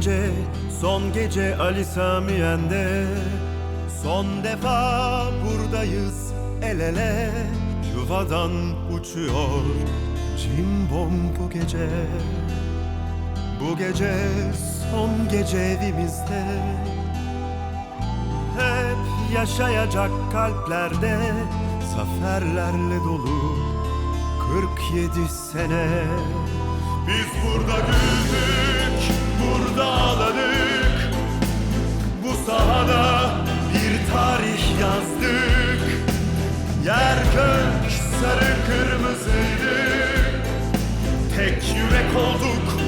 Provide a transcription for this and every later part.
gece, son gece Ali Samiyen'de Son defa buradayız el ele Yuvadan uçuyor cimbom bu gece. Bu gece son gece evimizde. Hep yaşayacak kalplerde Zaferlerle dolu 47 sene. Biz burada güldük, burada ağladık. Bu sahada bir tarih yazdık. Yer kök sarı kırmızıydı Tek yürek olduk,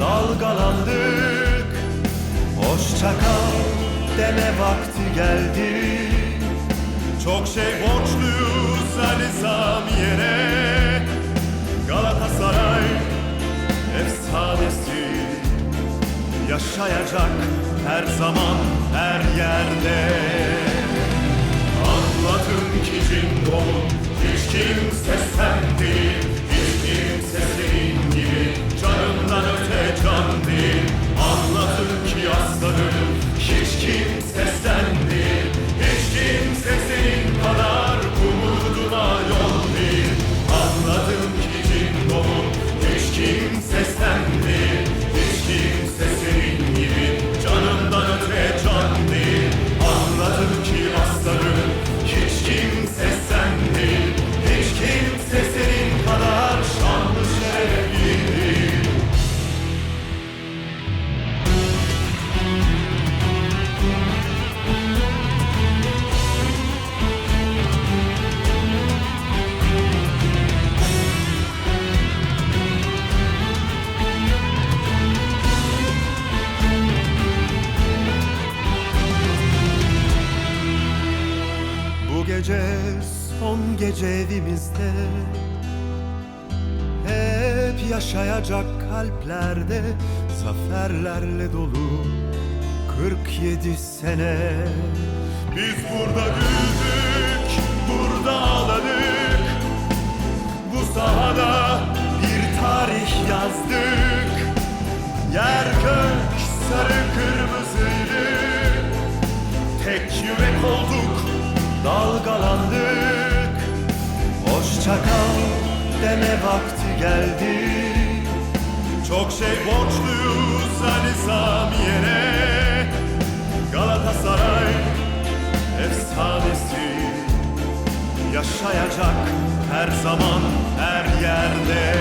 dalgalandık. Hoşça kal deme vakti geldi. Çok şey borçluyuz Ali Samiye'ne Galatasaray Yaşayacak her zaman her yerde Gece son gece evimizde. Hep yaşayacak kalplerde Zaferlerle dolu 47 sene. Biz burada güldük, burada ağladık dalgalandık. Hoşça kal deme vakti geldi. Çok şey borçluyuz Ali Samiye'ne Galatasaray efsanesi. Yaşayacak her zaman her yerde